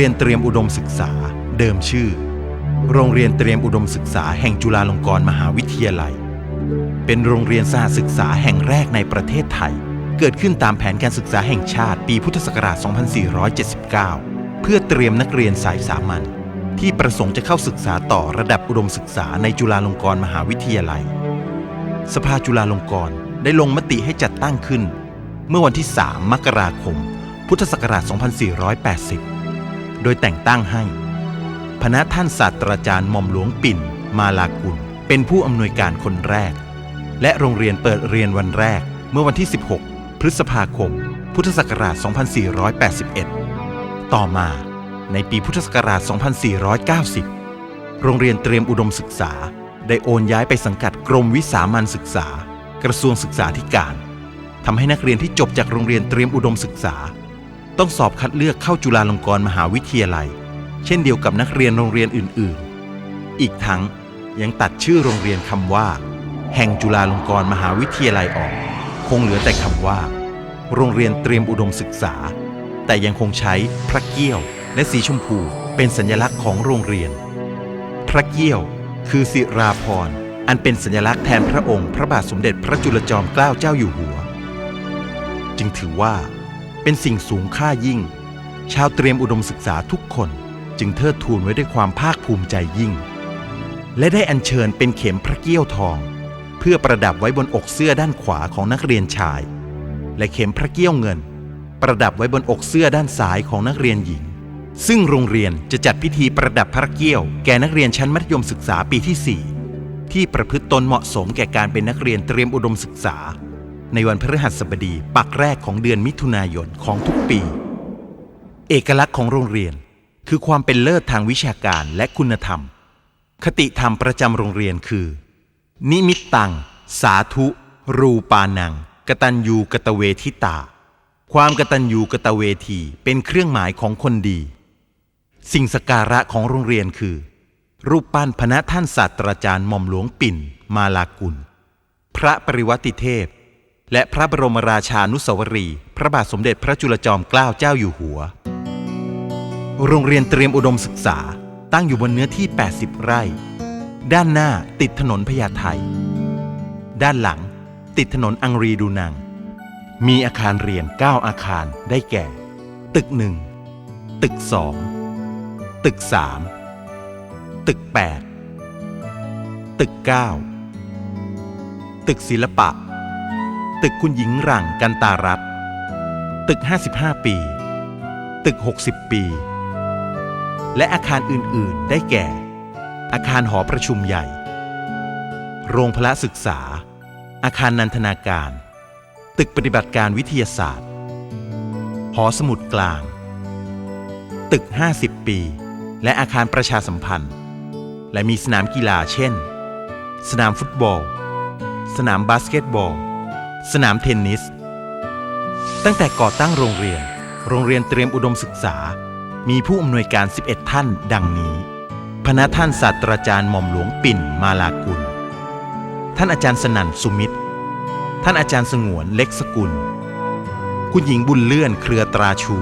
โรงเรียนเตรียมอุดมศึกษา เดิมชื่อ โรงเรียนเตรียมอุดมศึกษาแห่งจุฬาลงกรณ์มหาวิทยาลัย เป็นโรงเรียนสหศึกษาแห่งแรกในประเทศไทย เกิดขึ้นตามแผนการศึกษาแห่งชาติปีพุทธศักราช 2479 เพื่อเตรียมนักเรียนสายสามัญที่ประสงค์จะเข้าศึกษาต่อระดับอุดมศึกษาในจุฬาลงกรณ์มหาวิทยาลัย สภาจุฬาลงกรณ์ได้ลงมติให้จัดตั้งขึ้น เมื่อวันที่ 3 มกราคม พุทธศักราช 2480 โดยแต่งตั้งให้ พณะท่านศาสตราจารย์หม่อมหลวงปิ่น มาลากุล เป็นผู้อำนวยการคนแรก และโรงเรียนเปิดเรียนวันแรก เมื่อวันที่ 16 พฤษภาคม พุทธศักราช 2481 ต่อมาในปีพุทธศักราช 2490 โรงเรียนเตรียมอุดมศึกษา ได้โอนย้ายไปสังกัดกรมวิสามัญศึกษา กระทรวงศึกษาธิการทำให้นักเรียนที่จบจากโรงเรียนเตรียมอุดมศึกษา ต้องสอบคัดเลือกเข้าจุฬาลงกรณ์มหาวิทยาลัย เช่นเดียวกับนักเรียนโรงเรียนอื่น ๆ อีกทั้งยังตัดชื่อโรงเรียนคำว่า แห่งจุฬาลงกรณ์มหาวิทยาลัยออก คงเหลือแต่คำว่า โรงเรียนเตรียมอุดมศึกษา แต่ยังคงใช้พระเกี้ยวและสีชมพูเป็นสัญลักษณ์ของโรงเรียน พระเกี้ยวคือศิราพรอันเป็นสัญลักษณ์แทนพระองค์ พระบาทสมเด็จพระจุลจอมเกล้าเจ้าอยู่หัว จึงถือว่า เป็นสิ่งสูงค่ายิ่ง ชาวเตรียมอุดมศึกษาทุกคนจึงเทิดทูนไว้ด้วยความภาคภูมิใจยิ่ง และได้อัญเชิญเป็นเข็มพระเกี้ยวทอง เพื่อประดับไว้บนอกเสื้อด้านขวาของนักเรียนชาย และเข็มพระเกี้ยวเงิน ประดับไว้บนอกเสื้อด้านซ้ายของนักเรียนหญิง ซึ่งโรงเรียนจะจัดพิธีประดับพระเกี้ยวแก่นักเรียนชั้นมัธยมศึกษาปีที่ 4 ที่ประพฤติตนเหมาะสมแก่การเป็นนักเรียนเตรียมอุดมศึกษา ในวันพฤหัสบดีปักแรกของเดือนมิถุนายนของทุกปี เอกลักษณ์ของโรงเรียน คือความเป็นเลิศทางวิชาการและคุณธรรม คติธรรมประจำโรงเรียนคือ นิมิตตัง สาธุ รูปานัง กตัญญูกตเวทิตา ความกตัญญูกตเวทีเป็นเครื่องหมายของคนดี สิ่งสกการะของโรงเรียนคือ รูปปั้นพระท่านศาสตราจารย์หม่อมหลวงปิ่น มาลากุล พระปริวัติเทพ และพระบรมราชานุสาวรี พระบาทสมเด็จพระจุลจอมเกล้าเจ้าอยู่หัว โรงเรียนเตรียมอุดมศึกษาตั้งอยู่บนเนื้อที่ 80 ไร่ ด้านหน้าติดถนนพญาไทด้านหลังติดถนนอังรีดูนัง มีอาคารเรียน 9 อาคารได้แก่ ตึก 1 ตึก 2 ตึก 3 ตึก 8 ตึก 9 ตึกศิลปะ ตึกคุณหญิงหลังกันตารัตตึก 55 ปี ตึก 60 ปี และอาคารอื่น ๆ ได้แก่ อาคารหอประชุมใหญ่ โรงพละศึกษา อาคารนันทนาการ ตึกปฏิบัติการวิทยาศาสตร์ หอสมุดกลาง ตึก 50 ปี และอาคารประชาสัมพันธ์ และมีสนามกีฬาเช่น สนามฟุตบอล สนามบาสเกตบอล สนามเทนนิส ตั้งแต่ก่อตั้งโรงเรียน โรงเรียนเตรียมอุดมศึกษา มีผู้อำนวยการ 11 ท่าน ดังนี้ พณะท่านศาสตราจารย์หม่อมหลวงปิ่นมาลากุล ท่านอาจารย์สนั่นสุมิตร ท่านอาจารย์สงวนเล็กสกุล คุณหญิงบุญเลื่อนเครือตราชู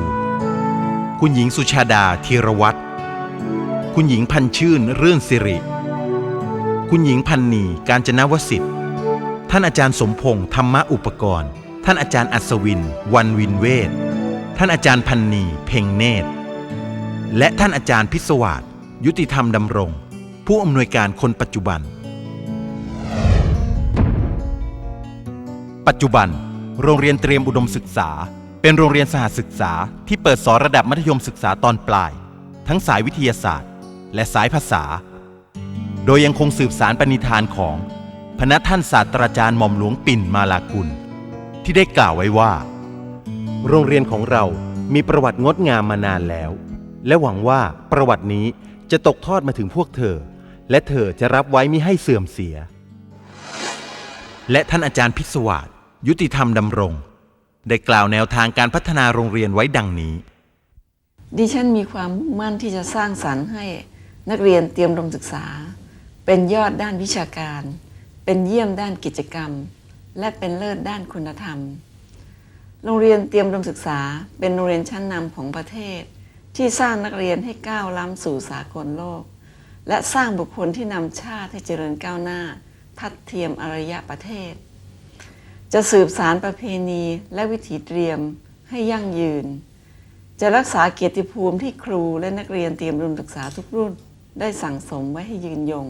คุณหญิงสุชาดาธีรวัตรคุณหญิงพันชื่นเรื่อนสิริ คุณหญิงพันนีการจนวสิทธิ์ ท่านอาจารย์สมพงษ์ธรรมอุปกรณ์ ท่านอาจารย์อัศวิน วันวินเวทท่านอาจารย์พันนีเพ่งเนตร และท่านอาจารย์พิศวาสยุติธรรมดำรง ผู้อำนวยการคนปัจจุบัน ปัจจุบัน โรงเรียนเตรียมอุดมศึกษา เป็นโรงเรียนสหศึกษาที่เปิดสอนระดับมัธยมศึกษาตอนปลาย ทั้งสายวิทยาศาสตร์ และสายภาษา โดยยังคงสืบสารปณิธานของ พณะท่านศาสตราจารย์หม่อมหลวงปิ่นมาลากุล ที่ได้กล่าวไว้ว่า โรงเรียนของเรามีประวัติงดงามมานานแล้ว และหวังว่าประวัตินี้จะตกทอดมาถึงพวกเธอ และเธอจะรับไว้มิให้เสื่อมเสีย และท่านอาจารย์พิศวาสยุติธรรมดำรง ได้กล่าวแนวทางการพัฒนาโรงเรียนไว้ดังนี้ ดิฉันมีความมุ่งมั่นที่จะสร้างสรรค์ให้นักเรียนเตรียมอุดมศึกษา เป็นยอดด้านวิชาการ เป็นเยี่ยมด้านกิจกรรม และเป็นเลิศด้านคุณธรรม โรงเรียนเตรียมอุดมศึกษาเป็นโรงเรียนชั้นนำของประเทศ ที่สร้างนักเรียนให้ก้าวล้ำสู่สากลโลก และสร้างบุคคลที่นำชาติให้เจริญก้าวหน้า ทัดเทียมอารยประเทศ จะสืบสารประเพณีและวิถีเตรียมให้ยั่งยืน จะรักษาเกียรติภูมิที่ครูและนักเรียนเตรียมอุดมศึกษาทุกรุ่น ได้สั่งสมไว้ให้ยืนยง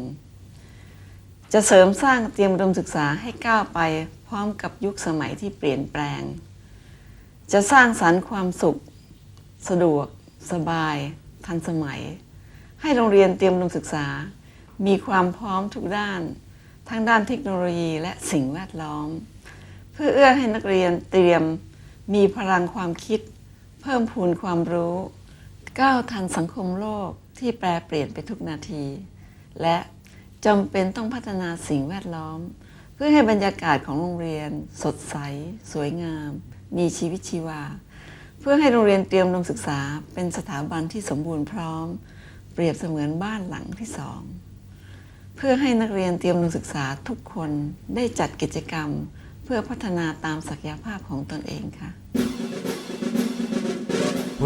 จะเสริมสร้างเตรียมอุดมศึกษาให้ก้าวไปพร้อมกับยุคสมัยที่เปลี่ยนแปลง จะสร้างสรรค์ความสุข สะดวก สบาย ทันสมัย ให้โรงเรียนเตรียมอุดมศึกษา มีความพร้อมทุกด้าน ทั้งด้านเทคโนโลยีและสิ่งแวดล้อม เพื่อเอื้อให้นักเรียนเตรียมมีพลังความคิด เพิ่มพูนความรู้ ก้าวทันสังคมโลกที่แปรเปลี่ยนไปทุกนาที และ จำเป็นต้องพัฒนาสิ่งแวดล้อม เพื่อให้บรรยากาศของโรงเรียน สดใส สวยงาม มีชีวิตชีวา เพื่อให้โรงเรียนเตรียมอุดมศึกษา เป็นสถาบันที่สมบูรณ์พร้อม เปรียบเสมือนบ้านหลังที่สองเพื่อให้นักเรียนเตรียมอุดมศึกษาทุกคนได้จัดกิจกรรม เพื่อพัฒนาตามศักยภาพของตนเองค่ะ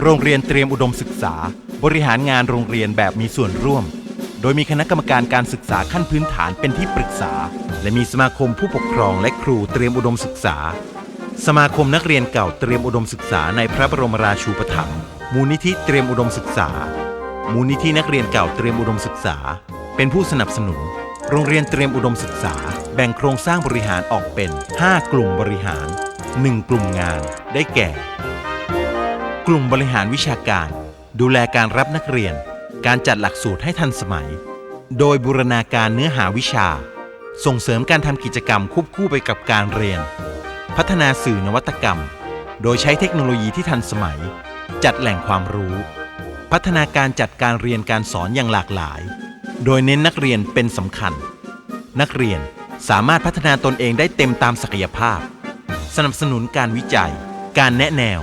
โรงเรียนเตรียมอุดมศึกษา บริหารงานโรงเรียนแบบมีส่วนร่วม โดยมีคณะกรรมการการศึกษาขั้นพื้นฐานเป็นที่ปรึกษา และมีสมาคมผู้ปกครองและครูเตรียมอุดมศึกษา สมาคมนักเรียนเก่าเตรียมอุดมศึกษาในพระบรมราชูปถัมภ์มูลนิธิเตรียมอุดมศึกษา มูลนิธินักเรียนเก่าเตรียมอุดมศึกษา เป็นผู้สนับสนุน โรงเรียนเตรียมอุดมศึกษา แบ่งโครงสร้างบริหารออกเป็น 5 กลุ่มบริหาร 1 กลุ่มงาน ได้แก่ กลุ่มบริหารวิชาการ ดูแลการรับนักเรียน การจัดหลักสูตรให้ทันสมัย โดยบูรณาการเนื้อหาวิชา ส่งเสริมการทำกิจกรรมควบคู่ไปกับการเรียน พัฒนาสื่อนวัตกรรม โดยใช้เทคโนโลยีที่ทันสมัย จัดแหล่งความรู้ พัฒนาการจัดการเรียนการสอนอย่างหลากหลาย โดยเน้นนักเรียนเป็นสำคัญ นักเรียนสามารถพัฒนาตนเองได้เต็มตามศักยภาพ สนับสนุนการวิจัย การแนะแนว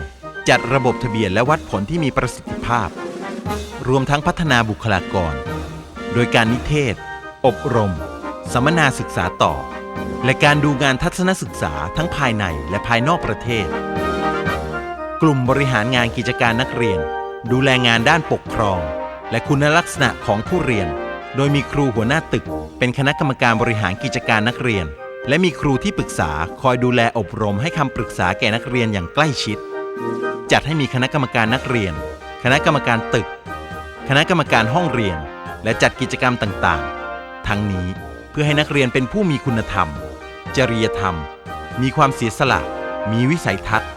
จัดระบบทะเบียนและวัดผลที่มีประสิทธิภาพ รวมทั้งพัฒนาบุคลากร โดยการนิเทศ อบรม สัมมนาศึกษาต่อ และการดูงานทัศนศึกษาทั้งภายในและภายนอกประเทศ กลุ่มบริหารงานกิจการนักเรียน ดูแลงานด้านปกครอง และคุณลักษณะของผู้เรียน โดยมีครูหัวหน้าตึก เป็นคณะกรรมการบริหารกิจการนักเรียน และมีครูที่ปรึกษาคอยดูแลอบรมให้คำปรึกษาแก่นักเรียนอย่างใกล้ชิด จัดให้มีคณะกรรมการนักเรียน คณะกรรมการตึก คณะกรรมการห้องเรียน และจัดกิจกรรมต่างๆ ทั้งนี้เพื่อให้นักเรียนเป็นผู้มีคุณธรรม จริยธรรม มีความเสียสละ มีวิสัยทัศน์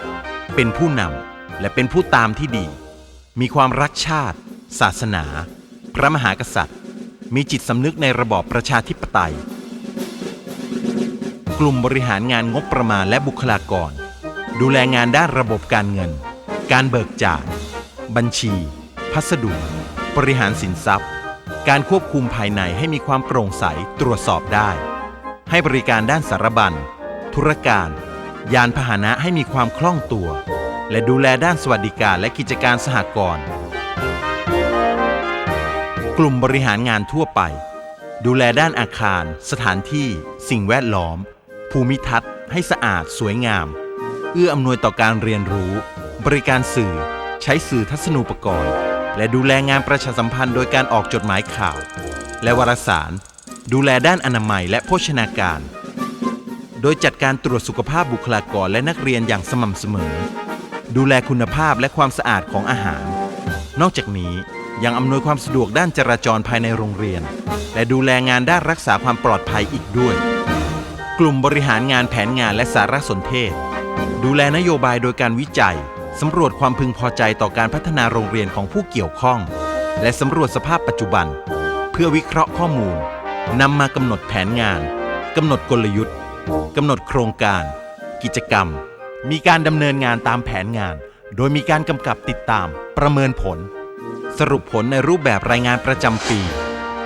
เป็นผู้นำและเป็นผู้ตามที่ดี มีความรักชาติ ศาสนา พระมหากษัตริย์ มีจิตสำนึกในระบอบประชาธิปไตย กลุ่มบริหารงานงบประมาณและบุคลากร ดูแลงานด้านระบบการเงิน การเบิกจ่าย บัญชี พัสดุ บริหารสินทรัพย์ การควบคุมภายในให้มีความโปร่งใสตรวจสอบได้ ให้บริการด้านสารบัญ ธุรการ ยานพาหนะให้มีความคล่องตัว และดูแลด้านสวัสดิการและกิจการสหกรณ์กลุ่มบริหารงานทั่วไป ดูแลด้านอาคาร สถานที่ สิ่งแวดล้อม ภูมิทัศน์ ให้สะอาดสวยงาม เอื้ออำนวยต่อการเรียนรู้ บริการสื่อ ใช้สื่อทัศนูปกรณ์ และดูแลงานประชาสัมพันธ์โดยการออกจดหมายข่าว และวารสาร ดูแลด้านอนามัยและโภชนาการ โดยจัดการตรวจสุขภาพบุคลากรและนักเรียนอย่างสม่ำเสมอ ดูแลคุณภาพและความสะอาดของอาหาร นอกจากนี้ยังอำนวยความสะดวกด้านจราจรภายในโรงเรียน และดูแลงานด้านรักษาความปลอดภัยอีกด้วย กลุ่มบริหารงานแผนงานและสารสนเทศ ดูแลนโยบายโดยการวิจัย สำรวจความพึงพอใจต่อการพัฒนาโรงเรียนของผู้เกี่ยวข้อง และสำรวจสภาพปัจจุบัน เพื่อวิเคราะห์ข้อมูลนำมากำหนดแผนงานกำหนดกลยุทธ์กำหนดโครงการ กิจกรรม มีการดำเนินงานตามแผนงาน โดยมีการกำกับติดตาม ประเมินผล สรุปผลในรูปแบบรายงานประจำปี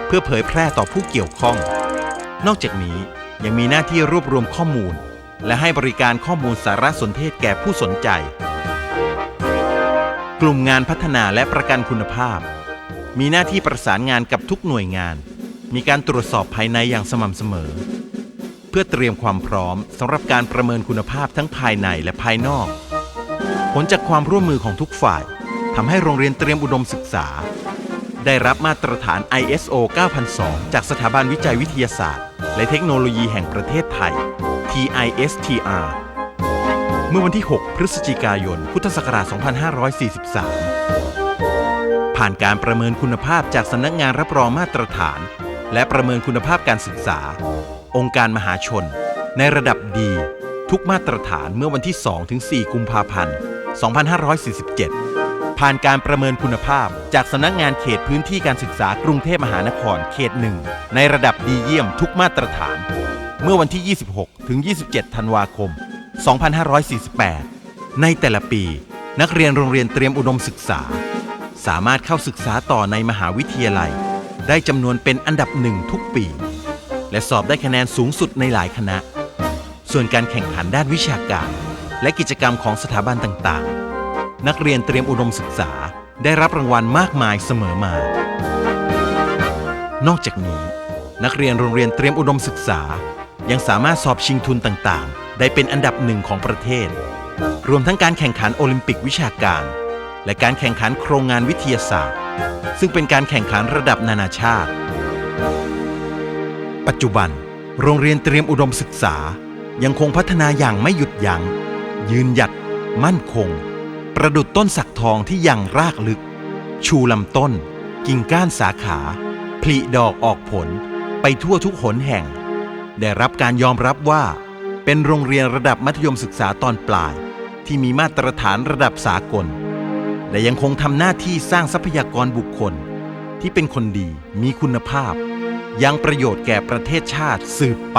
เพื่อเผยแพร่ต่อผู้เกี่ยวข้อง นอกจากนี้ยังมีหน้าที่รวบรวมข้อมูล และให้บริการข้อมูลสารสนเทศแก่ผู้สนใจ กลุ่มงานพัฒนาและประกันคุณภาพ มีหน้าที่ประสานงานกับทุกหน่วยงาน มีการตรวจสอบภายในอย่างสม่ำเสมอ เพื่อเตรียมความพร้อมสำหรับการประเมินคุณภาพทั้งภายในและภายนอก ผลจากความร่วมมือของทุกฝ่ายทำให้โรงเรียนเตรียมอุดมศึกษา ได้รับมาตรฐาน ISO 9002 จากสถาบันวิจัยวิทยาศาสตร์ และเทคโนโลยีแห่งประเทศไทย TISTR เมื่อวันที่ 6 พฤศจิกายน พุทธศักราช 2543 ผ่านการประเมินคุณภาพจากสำนักงานรับรองมาตรฐาน และประเมินคุณภาพการศึกษา องค์การมหาชน ในระดับดี ทุกมาตรฐานเมื่อวันที่ 2-4 กุมภาพันธ์ 2547 ผ่านการประเมินคุณภาพจากสำนักงานเขตพื้นที่การศึกษากรุงเทพมหานครเขตหนึ่งในระดับดีเยี่ยมทุกมาตรฐาน เมื่อวันที่ 26 ถึง 27 ธันวาคม 2548 ในแต่ละปี นักเรียนโรงเรียนเตรียมอุดมศึกษา สามารถเข้าศึกษาต่อในมหาวิทยาลัย ได้จำนวนเป็นอันดับหนึ่งทุกปี และสอบได้คะแนนสูงสุดในหลายคณะ ส่วนการแข่งขันด้านวิชาการ และกิจกรรมของสถาบันต่างๆ นักเรียนเตรียมอุดมศึกษาได้รับรางวัลมากมายเสมอมา นอกจากนี้ นักเรียนโรงเรียนเตรียมอุดมศึกษา ยังสามารถสอบชิงทุนต่างๆ ได้เป็นอันดับหนึ่งของประเทศ รวมทั้งการแข่งขันโอลิมปิกวิชาการ และการแข่งขันโครงงานวิทยาศาสตร์ ซึ่งเป็นการแข่งขันระดับนานาชาติ ปัจจุบัน โรงเรียนเตรียมอุดมศึกษา ยังคงพัฒนาอย่างไม่หยุดยัง้ง ยืนหยัด มั่นคง ประดุดต้นสักทองที่ยังรากลึก ชูลำต้น กิ่งก้านสาขาผลิดอกออกผล ไปทั่วทุกหนแห่ง ได้รับการยอมรับว่า เป็นโรงเรียนระดับมัธยมศึกษาตอนปลาย ที่มีมาตรฐานระดับสากล และยังคงทำหน้าที่สร้างทรัพยากรบุคคล ที่เป็นคนดีมีคุณภาพ ยังประโยชน์แก่ประเทศชาติสืบไป